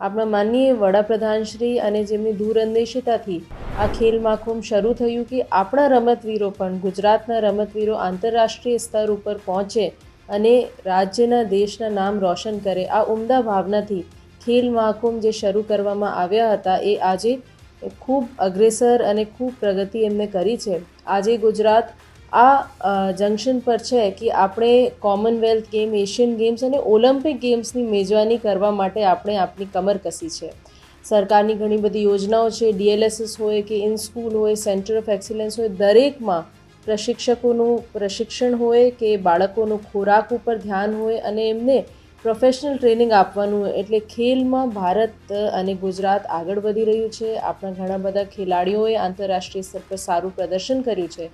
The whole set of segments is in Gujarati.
આપણા માનનીય વડાપ્રધાનશ્રી અને જેમની દૂરંદેશિતાથી આ ખેલ મહાકુંભ શરૂ થયું કે આપણા રમતવીરો પણ ગુજરાતના રમતવીરો આંતરરાષ્ટ્રીય સ્તર ઉપર પહોંચે અને રાજ્યના દેશના નામ રોશન કરે. આ ઉમદા ભાવનાથી ખેલ મહાકુંભ જે શરૂ કરવામાં આવ્યા હતા એ આજે ખૂબ અગ્રેસર અને ખૂબ પ્રગતિ એમને કરી છે. આજે ગુજરાત આ જંકશન પર છે કે આપણે કોમનવેલ્થ ગેમ એશિયન ગેમ્સ અને ઓલિમ્પિક ગેમ્સની મેજવાની કરવા માટે આપણે આપણી કમર કસી છે. સરકારની ઘણી બધી યોજનાઓ છે, ડીએલએસએસ હોય કે ઇન સ્કૂલ હોય સેન્ટર ઓફ એક્સિલન્સ હોય, દરેકમાં પ્રશિક્ષકોનું પ્રશિક્ષણ હોય કે બાળકોનું ખોરાક ઉપર ધ્યાન હોય અને એમને પ્રોફેશનલ ટ્રેનિંગ આપવાનું હોય. એટલે ખેલમાં ભારત અને ગુજરાત આગળ વધી રહ્યું છે. આપણા ઘણા બધા ખેલાડીઓએ આંતરરાષ્ટ્રીય સ્તર પર સારું પ્રદર્શન કર્યું છે.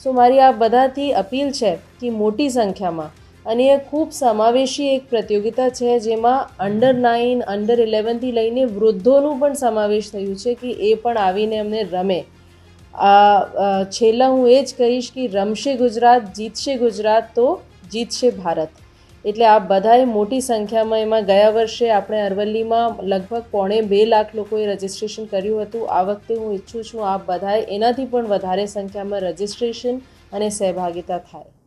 સો મારી આ બધાથી અપીલ છે કે મોટી સંખ્યામાં, અને એ ખૂબ સમાવેશી એક પ્રતિયોગિતા છે જેમાં અંડર નાઇન અંડર ઇલેવનથી લઈને વૃદ્ધોનું પણ સમાવેશ થયું છે કે એ પણ આવીને અમને રમે. છેલ્લા હું એ જ કહીશ કે રમશે ગુજરાત, જીતશે ગુજરાત તો જીતશે ભારત. એટલે આ બધાએ મોટી સંખ્યામાં એમાં ગયા વર્ષે આપણે અરવલ્લીમાં લગભગ પોણે બે લાખ લોકોએ રજિસ્ટ્રેશન કર્યું હતું. આ વખતે હું ઈચ્છું છું આ બધાએ એનાથી પણ વધારે સંખ્યામાં રજિસ્ટ્રેશન અને સહભાગિતા થાય.